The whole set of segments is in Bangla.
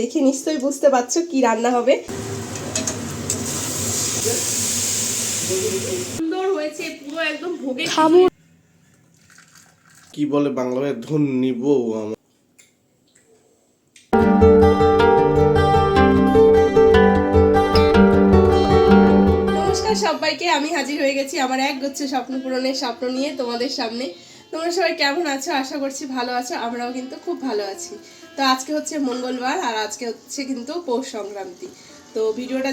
দেখে নিশ্চয়ই বুঝতে পারছ কি রান্না হবে। সুন্দর হয়েছে পুরো একদম ভোগে কি বলে বাংলা ভাই ধন নিব আমার। নমস্কার সবাইকে আমি হাজির হয়ে গেছি আমার এক গুচ্ছ স্বপ্ন পূরণের স্বপ্ন নিয়ে তোমাদের সামনে। তোমরা সবাই কেমন আছো? আশা করছি ভালো আছো আমরাও কিন্তু খুব ভালো আছি। তো আজকে হচ্ছে মঙ্গলবার আর আজকে হচ্ছে কিন্তু পৌষ সংক্রান্তি। তো ভিডিওটা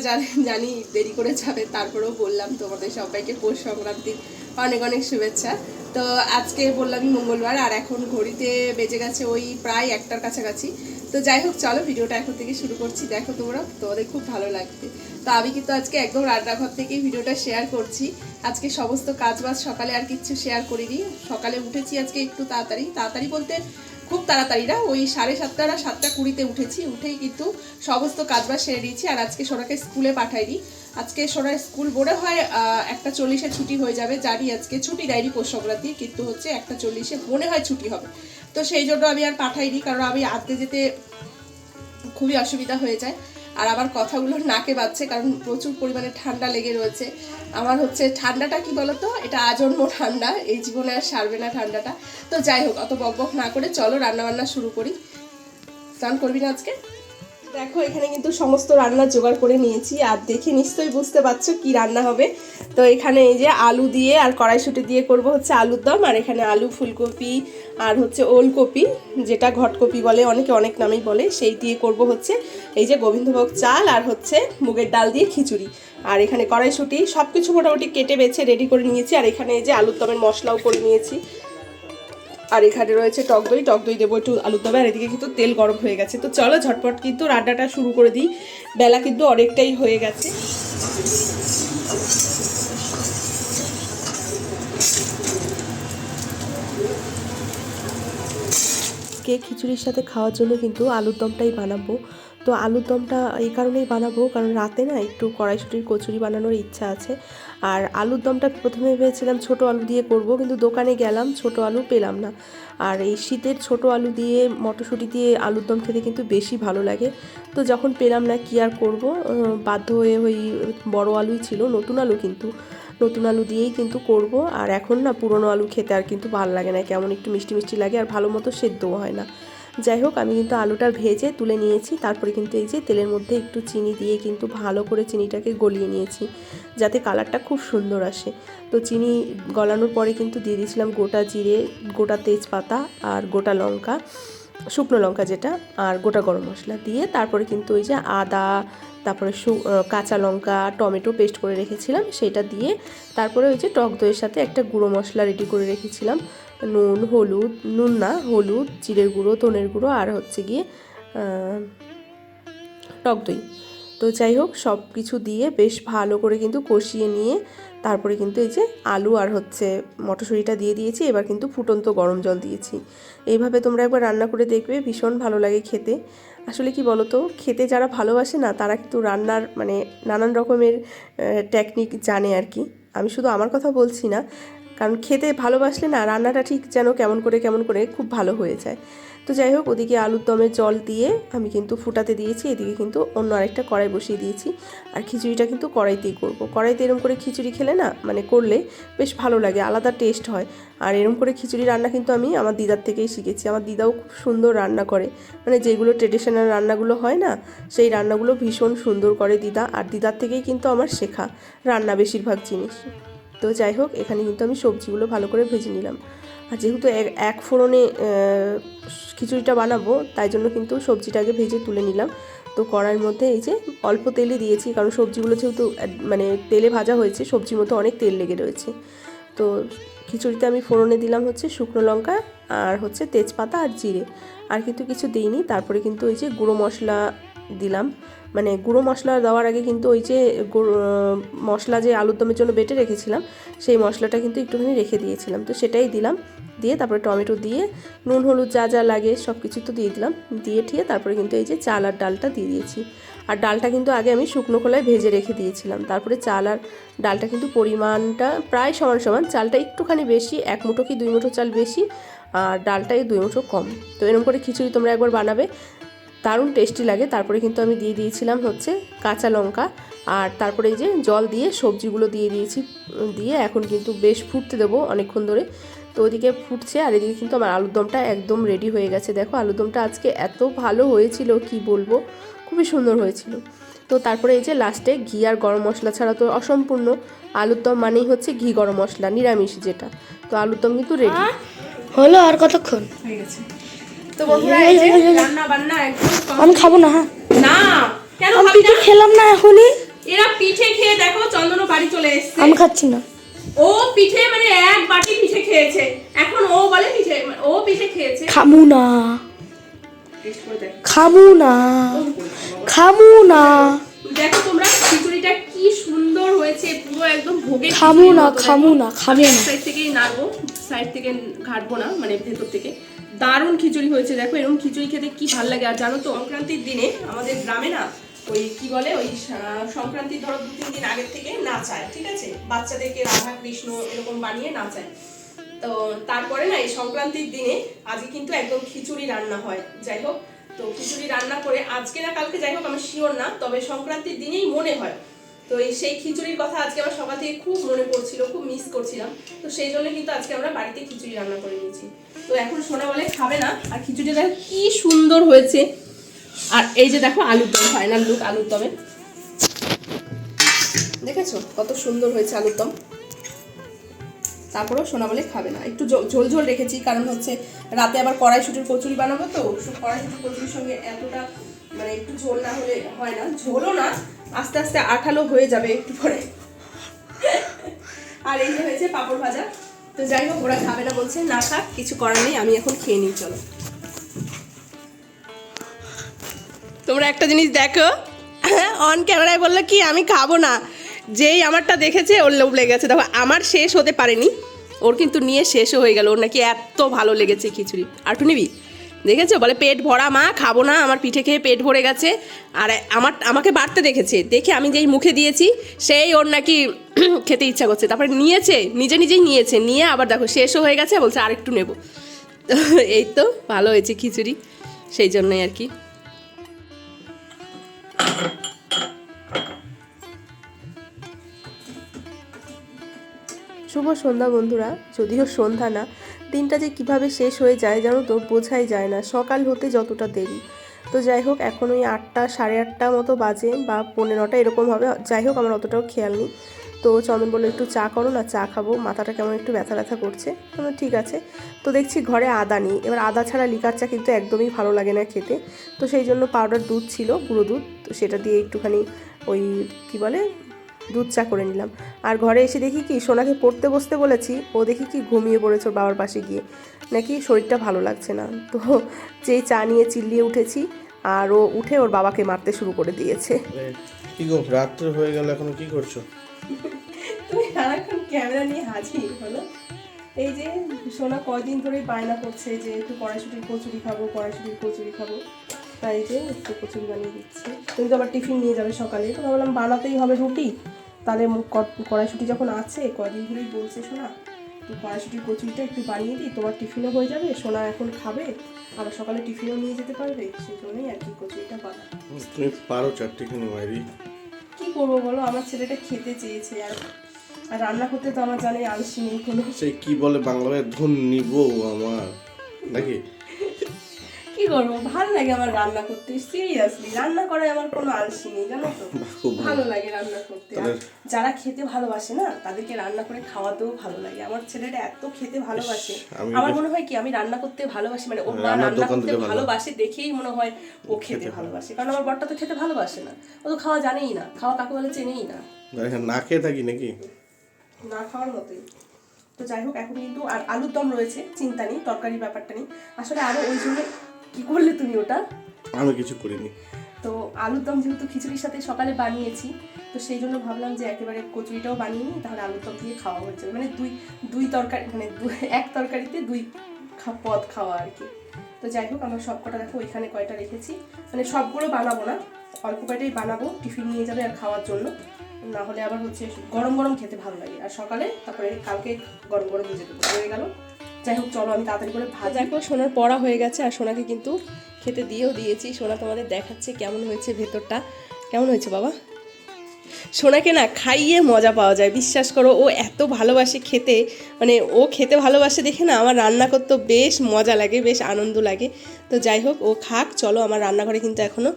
জানি দেরি করে যাবে, তারপরেও বললাম তোমাদের সবাইকে পৌষ সংক্রান্তির অনেক অনেক শুভেচ্ছা। তো আজকে বললামই মঙ্গলবার আর এখন ঘড়িতে বেজে গেছে ওই প্রায় একটার কাছাকাছি। তো যাই হোক, চলো ভিডিওটা এখন থেকে শুরু করছি। দেখো তোমরা, তোমাদের খুব ভালো লাগবে। তো আমি কিন্তু আজকে একদম রান্নাঘর থেকেই ভিডিওটা শেয়ার করছি। আজকে সমস্ত কাজ বাজ সকালে আর কিচ্ছু শেয়ার করিনি। সকালে উঠেছি আজকে একটু তাড়াতাড়ি। তাড়াতাড়ি বলতে খুব তাড়াতাড়ি না? ওই সাড়ে সাতটা আর সাতটা কুড়িতে উঠেছি। উঠেই কিন্তু সমস্ত কাজবাজ সেরে দিয়েছি আর আজকে সোনাকে স্কুলে পাঠাইনি। আজকে সোনার স্কুল বোর্ডে হয় একটা চল্লিশে ছুটি হয়ে যাবে। জানি আজকে ছুটি দেয়নি পৌষ সংক্রান্তি, কিন্তু হচ্ছে একটা চল্লিশে মনে হয় ছুটি হবে। তো সেই জন্য আমি আর পাঠাইনি, কারণ আমি আনতে যেতে খুবই অসুবিধা হয়ে যায়। আর আমার কথাগুলো নাকে বাচ্ছে কারণ প্রচুর পরিমাণে ঠান্ডা লেগে রয়েছে। আমার হচ্ছে ঠান্ডাটা কি বলতো? এটা আজন্ম ঠান্ডা, এই জীবনে আর সারবে না ঠান্ডাটা। তো যাই হোক, অত বক বক না করে চলো রান্নাবান্না শুরু করি। স্নান করবি না আজকে? দেখো, এখানে কিন্তু সমস্ত রান্না জোগাড় করে নিয়েছি, আর দেখে নিশ্চয়ই বুঝতে পারছ কি রান্না হবে। তো এখানে এই যে আলু দিয়ে আর কড়াইশুটি দিয়ে করব হচ্ছে আলুর দম, আর এখানে আলু, ফুলকপি আর হচ্ছে ওলকপি, যেটা ঘটকপি বলে, অনেকে অনেক নামেই বলে, সেই দিয়ে করব হচ্ছে এই যে গোবিন্দভোগ চাল আর হচ্ছে মুগের ডাল দিয়ে খিচুড়ি। আর এখানে কড়াইশুটি সব কিছু মোটামুটি কেটে বেছে রেডি করে নিয়েছি, আর এখানে এই যে আলুর দমের মশলাও করে নিয়েছি। আর এখানে রয়েছে টক দই। টক দই দেবো একটু আলুর দমে। আর এদিকে কিন্তু তেল গরম হয়ে গেছে। তো চলো ঝটপট কিন্তু রান্নাটা শুরু করে দিই। বেলা কিন্তু অনেকটাই হয়ে গেছে। কে খিচুড়ির সাথে খাওয়ার জন্য কিন্তু আলুর দমটাই বানাবো। তো আলুর দমটা এই কারণেই বানাবো, কারণ রাতে না একটু কড়াইশুটির কচুরি বানানোর ইচ্ছা আছে। আর আলুর দমটা প্রথমে ভেবেছিলাম ছোট আলু দিয়ে করব, কিন্তু দোকানে গেলাম, ছোট আলু পেলাম না। আর এই শীতের ছোট আলু দিয়ে, মটরশুঁটি দিয়ে আলুর দম খেতে কিন্তু বেশি ভালো লাগে। তো যখন পেলাম না কি আর করব বাধ্য হয়ে ওই বড় আলুই ছিল, নতুন আলু কিন্তু। নতুন আলু দিয়েই কিন্তু করব, আর এখন না পুরনো আলু খেতে আর কিন্তু ভালো লাগে না, কেমন একটু মিষ্টি মিষ্টি লাগে, আর ভালো মতো সেদ্ধও হয় না। যাই হোক, আমি কিন্তু আলুটা ভেজে তুলে নিয়েছি। তারপরে কিন্তু এই যে তেলের মধ্যে একটু চিনি দিয়ে কিন্তু ভালো করে চিনিটাকে গলিয়ে নিয়েছি, যাতে কালারটা খুব সুন্দর আসে। তো চিনি গলানোর পরে কিন্তু দিয়ে দিয়েছিলাম গোটা জিরে, গোটা তেজপাতা আর গোটা লঙ্কা, শুকনো লঙ্কা যেটা, আর গোটা গরম মশলা দিয়ে তারপরে কিন্তু ওই যে আদা, তারপরে কাঁচা লঙ্কা, টমেটো পেস্ট করে রেখেছিলাম, সেটা দিয়ে তারপরে ওই যে টক দইয়ের সাথে একটা গুঁড়ো মশলা রেডি করে রেখেছিলাম। নুন, হলুদ, নুন না, হলুদ, জিরের গুঁড়ো, ধনের গুঁড়ো, আর হচ্ছে গিয়ে টক দই। তো যাই হোক সব কিছু দিয়ে বেশ ভালো করে কিন্তু কষিয়ে নিয়ে তারপরে কিন্তু এই যে আলু আর হচ্ছে মটরশুঁটিটা দিয়ে দিয়েছি, এবার কিন্তু ফুটন্ত গরম জল দিয়েছি। এইভাবে তোমরা একবার রান্না করে দেখবে, ভীষণ ভালো লাগে খেতে। আসলে কি বলো তো খেতে যারা ভালোবাসে না, তারা কিন্তু রান্নার মানে নানান রকমের টেকনিক জানে আর কি। আমি শুধু আমার কথা বলছি না কারণ খেতে ভালোবাসলে না রান্নাটা ঠিক যেন কেমন করে কেমন করে খুব ভালো হয়ে যায়। তো যাই হোক, ওদিকে আলুর দমে জল দিয়ে আমি কিন্তু ফুটাতে দিয়েছি, এদিকে কিন্তু অন্য আরেকটা কড়াই বসিয়ে দিয়েছি। আর খিচুড়িটা কিন্তু কড়াইতেই করব। কড়াইতে এরম করে খিচুড়ি খেলে না মানে করলে বেশ ভালো লাগে, আলাদা টেস্ট হয়। আর এরম করে খিচুড়ি রান্না কিন্তু আমি আমার দিদার থেকেই শিখেছি। আমার দিদাও খুব সুন্দর রান্না করে। মানে যেগুলো ট্রেডিশনাল রান্নাগুলো হয় না, সেই রান্নাগুলো ভীষণ সুন্দর করে দিদা। আর দিদার থেকেই কিন্তু আমার শেখা রান্না বেশিরভাগ জিনিস। তো যাই হোক, এখানে কিন্তু আমি সবজিগুলো ভালো করে ভেজে নিলাম। আর যেহেতু এক- ফোড়নে খিচুড়িটা বানাবো, তাই জন্য কিন্তু সবজিটাকে ভেজে তুলে নিলাম। তো কড়াইয়ের মধ্যে এই যে অল্প তেলই দিয়েছি, কারণ সবজিগুলো যেহেতু মানে তেলে ভাজা হয়েছে, সবজির মধ্যে অনেক তেল লেগে রয়েছে। তো খিচুড়িতে আমি ফোড়নে দিলাম হচ্ছে শুকনো লঙ্কা আর হচ্ছে তেজপাতা আর জিরে। আর কিন্তু কিছু দিইনি, তারপরে কিন্তু ওই যে গুঁড়ো মশলা দিলাম। মানে গুঁড়ো মশলা দেওয়ার আগে কিন্তু ওই যে মশলা যে আলুর দমের জন্য বেটে রেখেছিলাম, সেই মশলাটা কিন্তু একটুখানি রেখে দিয়েছিলাম। তো সেটাই দিলাম। দিয়ে তারপরে টমেটো দিয়ে নুন, হলুদ যা যা লাগে সব কিছু তো দিয়ে দিলাম। দিয়ে ঠিয়ে তারপরে কিন্তু এই যে চাল আর ডালটা দিয়ে দিয়েছি। আর ডালটা কিন্তু আগে আমি শুকনো খোলায় ভেজে রেখে দিয়েছিলাম। তারপরে চাল আর ডালটা কিন্তু পরিমাণটা প্রায় সমান সমান। চালটা একটুখানি বেশি, এক মুঠো কি দুই মুঠো চাল বেশি, আর ডালটাই দুই মুঠো কম। তো এরকম করে খিচুড়ি তোমরা একবার বানাবে। দারুণ টেস্টি লাগে। তারপরে কিন্তু আমি দিয়ে দিয়েছিলাম হচ্ছে কাঁচা লঙ্কা। আর তারপরে এই যে জল দিয়ে সবজিগুলো দিয়ে দিয়েছি দিয়ে এখন কিন্তু বেশ ফুটতে দেবো অনেকক্ষণ ধরে। তো ওদিকে ফুটছে আর এদিকে কিন্তু আমার আলুর দমটা একদম রেডি হয়ে গেছে। দেখো আলুর দমটা আজকে এত ভালো হয়েছিল কি বলব? খুবই সুন্দর হয়েছিল। তো তারপরে এই যে লাস্টে ঘি আর গরম মশলা ছাড়া তো অসম্পূর্ণ। আলুর দম মানেই হচ্ছে ঘি গরম মশলা নিরামিষ যেটা। তো আলুর দম কিন্তু রেডি হলো আর কতক্ষণ? হয়ে গেছে। তো বন্ধুরা এই যে রান্না বান্না একদম আমি খাব না হ্যাঁ। না কেন আমি পিঠে খেলাম না এখনই। এরা পিঠে খেয়ে দেখো চন্দন বাড়ি চলে এসেছে। আমি খাচ্ছি না। ও পিঠে মানে এক বাটি পিঠে খেয়েছে। এখন ও বলে পিঠে ও পিঠে খেয়েছে। খামু না। খামু না। খামু না। দেখো তোমরা খিচুড়িটা কি সুন্দর হয়েছে পুরো একদম ভোগে খামু না খামু না খামু না। সাইড থেকেই নাড়বো সাইড থেকে ঘাটবো না মানে ভেতর থেকে। দারুণ খিচুড়ি হয়েছে দেখো এরকম খিচুড়ি খেতে কি ভালো লাগে। আর জানো তো সংক্রান্তির দিনে আমাদের গ্রামে না ওই কি বলে ওই সংক্রান্তির ধরো দু তিন দিন আগের থেকে নাচায় ঠিক আছে? বাচ্চাদেরকে রাধা কৃষ্ণ এরকম বানিয়ে নাচায় তো তারপরে না এই সংক্রান্তির দিনে আজকে কিন্তু একদম খিচুড়ি রান্না হয়। যাই হোক তো খিচুড়ি রান্না করে আজকে না কালকে যাই হোক আমি শিওর না তবে সংক্রান্তির দিনেই মনে হয় তো এই সেই খিচুড়ির কথা আজকে আমার সকাল থেকে খুব মনে পড়ছিল, খুব মিস করছিলাম। তো সেই জন্য কিন্তু আজকে আমরা বাড়িতে খিচুড়ি রান্না করে নিয়েছি। তো এখন সোনা বলে খাবে না, আর খিচুড়িটা দেখো কি সুন্দর হয়েছে। আর এই যে দেখো আলুর দম ফাইনাল লুক আলুর দমে। দেখেছ কত সুন্দর হয়েছে আলুর দম? তারপরেও সোনা বলে খাবে না। একটু ঝোল- ঝোল রেখেছি, কারণ হচ্ছে রাতে আবার কড়াইশুটির কচুরি বানাবো তো কড়াইশুটির কচুরির সঙ্গে এতটা মানে একটু ঝোল না হলে হয় না। ঝোলও না আস্তে আস্তে আঠালো হয়ে যাবে একটু পরে। আর এই যে হয়েছে পাঁপড় ভাজা। তো যাই হোক, ওরা খাবে না বলছে, না খাক কিছু করার নেই, আমি এখন খেয়ে নিই, চলো। তোমরা একটা জিনিস দেখো। অন ক্যামেরায় বলল কি, আমি খাব না। যেই আমারটা দেখেছে, ওর লোভ লেগেছে দেখো, আমার শেষ হতে পারেনি, ওর কিন্তু নিয়ে শেষও হয়ে গেল। ওর নাকি এত ভালো লেগেছে খিচুড়ি। আরটু নিবি? দেখেছ? বলে, পেট ভরা মা, খাব না, আমার পিঠে খেয়ে পেট ভরে গেছে। আর আমার, আমাকে বাড়তে দেখেছে। দেখে আমি যেই মুখে দিয়েছি, সেই ওর নাকি খেতে ইচ্ছা করছে। তারপরে নিয়েছে, নিজে নিজেই নিয়েছে। নিয়ে আবার দেখো, শেষও হয়ে গেছে, বলছে, আরেকটু নেব। এই তো, ভালো হয়েছে খিচুড়ি, সেই জন্যই আর কি। শুভ সন্ধ্যা বন্ধুরা, যদিও সন্ধ্যা না দিনটা যে কীভাবে শেষ হয়ে যায় জানো তো বোঝাই যায় না। সকাল হতে যতটা দেরি। তো যাই হোক, এখন ওই আটটা, সাড়ে আটটা মতো বাজে বা পনেরো নটা এরকম হবে। যাই হোক, আমার অতটাও খেয়াল নেই। তো চন্দন বলল, একটু চা করো না, চা খাব। মাথাটা কেমন একটু ব্যথা ব্যথা করছে। আমি ঠিক আছে। তো দেখছি ঘরে আদা নেই। এবার আদা ছাড়া লিকার চা কিন্তু একদমই ভালো লাগে না খেতে। তো সেই জন্য পাউডার দুধ ছিল, গুঁড়ো দুধ। তো সেটা দিয়ে একটুখানি ওই কি বলে দুধ চা করে নিলাম। আর ঘরে এসে দেখি কি সোনাকে পড়তে বসতে বলেছি ও দেখি কি ঘুমিয়ে পড়েছে ওর বাবার পাশে গিয়ে। নাকি শরীরটা ভালো লাগছে না। তো যেই চা নিয়ে চিল্লিয়ে উঠেছি আর ও উঠে ওর বাবাকে মারতে শুরু করে দিয়েছে। কি গো রাত্রে হয়ে গেল এখন কি করছ? তুমি সারাক্ষণ ক্যামেরা নিয়ে হাজির হলো? এই যে সোনা কয়দিন ধরেই বায়না করছে যে একটু কড়াইশুটির কচুরি খাব কড়াইশুটির কচুরি খাব। তাই যে একটু কচুরি বানিয়ে দিচ্ছি। তুমি তো আবার টিফিন নিয়ে যাবে সকালে তো ভাবলাম বানাতেই হবে রুটি। তাহলে কড়াইশুটি যখন আছে কয়দিন ধরেই বলছে সোনা তো কড়াইশুটির কচুরিটা একটু বানিয়ে দিই তোমার টিফিনও হয়ে যাবে সোনা এখন খাবে আবার সকালে টিফিনও নিয়ে যেতে পারবে সেই জন্যই আর কি কচুরিটা বানা তুমি পারো চারটিখানি মাইরি। কি করব বলো? আমার ছেলেটা খেতে চেয়েছে আর আর রান্না করতে তো আমার জানে আলসি নেই কোনো। সেই কি বলে বাংলায়? ধন নিব আমার। নাকি? কি করব? ভালো লাগে আমার রান্না করতে সিরিয়াসলি রান্না করায় আমার কোনো আলসি নেই জানো তো? খুব ভালো। লাগে রান্না করতে। যারা খেতে ভালোবাসে না তাদেরকে রান্না করে খাওয়াতেও ভালো লাগে। আমার ছেলেটা এত খেতে ভালোবাসে। আমার মনে হয় কি আমি রান্না করতে ভালোবাসি মানে ওর মা রান্না করতে ভালোবাসে দেখেই মনে হয় ও খেতে ভালোবাসে। কারণ আমার বরটা তো খেতে ভালোবাসে না। ও তো খাওয়া জানেই না। খাওয়া কাকে বলে চেনেই না। না খেয়ে থাকি নাকি? না খাওয়ার মতোই। তো যাই হোক এখন কিন্তু আর আলুর দম রয়েছে চিন্তা নেই তরকারি ব্যাপারটা নেই। আসলে আরও ওই জন্য কি করলে তুমি ওটা? আমি কিছু করিনি তো আলুর দম যেহেতু খিচুড়ির সাথে সকালে বানিয়েছি তো সেই জন্য ভাবলাম যে একেবারে কচুরিটাও বানিয়ে নিই তাহলে আলুর দম দিয়ে খাওয়া হয়ে যাবে। মানে দুই দুই তরকারি মানে এক তরকারিতে দুই পদ খাওয়া আর কি। তো যাই হোক আমরা সব কটা দেখো ওইখানে কয়টা রেখেছি। মানে সবগুলো বানাবো না অল্প কয়টাই বানাবো টিফিন নিয়ে যাবে আর খাওয়ার জন্য। না হলে আবার হচ্ছে গরম গরম খেতে ভালো লাগে। আর সকালে তারপরে কালকে গরম গরম ভেজে দেবো হয়ে গেল। যাই হোক চলো আমি তাড়াতাড়ি করে ভাত দেখো সোনার পড়া হয়ে গেছে আর সোনাকে কিন্তু খেতে দিয়েও দিয়েছি। সোনা তোমাদের দেখাচ্ছে কেমন হয়েছে ভেতরটা। কেমন হয়েছে বাবা? সোনাকে না খাইয়ে মজা পাওয়া যায়। বিশ্বাস করো ও এত ভালোবাসে খেতে। মানে ও খেতে ভালোবাসে দেখে না আমার রান্না করতে বেশ মজা লাগে বেশ আনন্দ লাগে। তো যাই হোক ও খাক চলো আমার রান্নাঘরে কিন্তু এখনও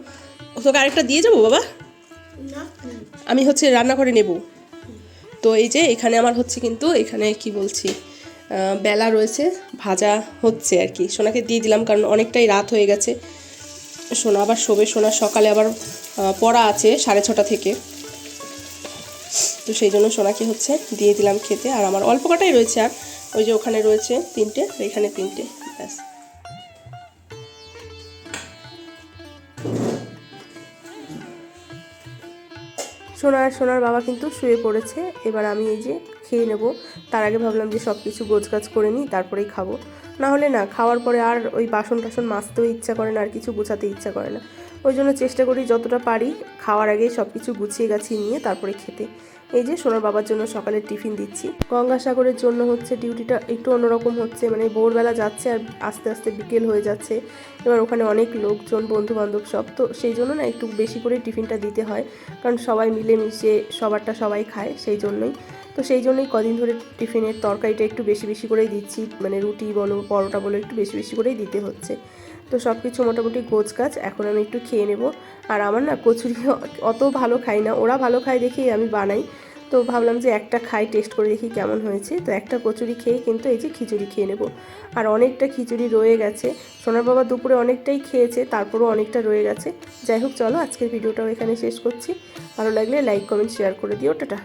তোকে আরেকটা দিয়ে যাব বাবা? আমি হচ্ছে রান্নাঘরে নেব। তো এই যে এখানে আমার হচ্ছে কিন্তু এখানে কি বলছি? বেলা রয়েছে, ভাজা হচ্ছে আর কি। সোনাকে দিয়ে দিলাম কারণ অনেকটাই রাত হয়ে গেছে। সোনা আবার শোবে, সোনা সকালে আবার পড়া আছে সাড়ে ছটা থেকে। তো সেই জন্য সোনাকে হচ্ছে দিয়ে দিলাম খেতে। আর আমার অল্প কটাই রয়েছে আর, ওই যে ওখানে রয়েছে তিনটে এখানে তিনটে, ব্যাস। সোনার সোনার বাবা কিন্তু শুয়ে পড়েছে। এবার আমি এই যে খেয়ে নেব। তার আগে ভাবলাম যে সব কিছু গোছগাছ করে নিই, তারপরেই খাব। না হলে না, খাওয়ার পরে আর ওই বাসন টাসন মাজতেও ইচ্ছা করে না, আর কিছু গুছাতে ইচ্ছা করে না। ওই জন্য চেষ্টা করি যতটা পারি খাওয়ার আগে সব কিছু গুছিয়ে গাছিয়ে নিয়ে তারপরে খেতে। এই যে সোনার বাবার জন্য সকালে টিফিন দিচ্ছি। গঙ্গাসাগরের জন্য হচ্ছে ডিউটিটা একটু অন্যরকম হচ্ছে মানে ভোরবেলা যাচ্ছে আর আস্তে আস্তে বিকেল হয়ে যাচ্ছে। এবার ওখানে অনেক লোকজন বন্ধু বান্ধব সব, তো সেই জন্য না একটু বেশি করে টিফিনটা দিতে হয়। কারণ সবাই মিলেমিশে সবারটা সবাই খায়, সেই জন্যই। তো সেই জন্যই কদিন ধরে টিফিনের তরকারিটা একটু বেশি বেশি করেই দিচ্ছি। মানে রুটি বলো, পরোটা বলো, একটু বেশি বেশি করেই দিতে হচ্ছে। তো সব কিছু মোটামুটি গোছ কাজ এখন আমি একটু খেয়ে নেব। আর আমার না কচুরি অত ভালো খাই না, ওরা ভালো খায় দেখেই আমি বানাই। তো ভাবলাম যে একটা খাই, টেস্ট করে দেখি কেমন হয়েছে। তো একটা কচুরি খেয়ে কিন্তু এই যে খিচুড়ি খেয়ে নেব। আর অনেকটা খিচুড়ি রয়ে গেছে। সোনার বাবা দুপুরে অনেকটাই খেয়েছে, তারপরও অনেকটা রয়ে গেছে। যাই হোক, চলো আজকের ভিডিওটাও এখানে শেষ করছি। ভালো লাগলে লাইক কমেন্ট শেয়ার করে দিও। টাটা।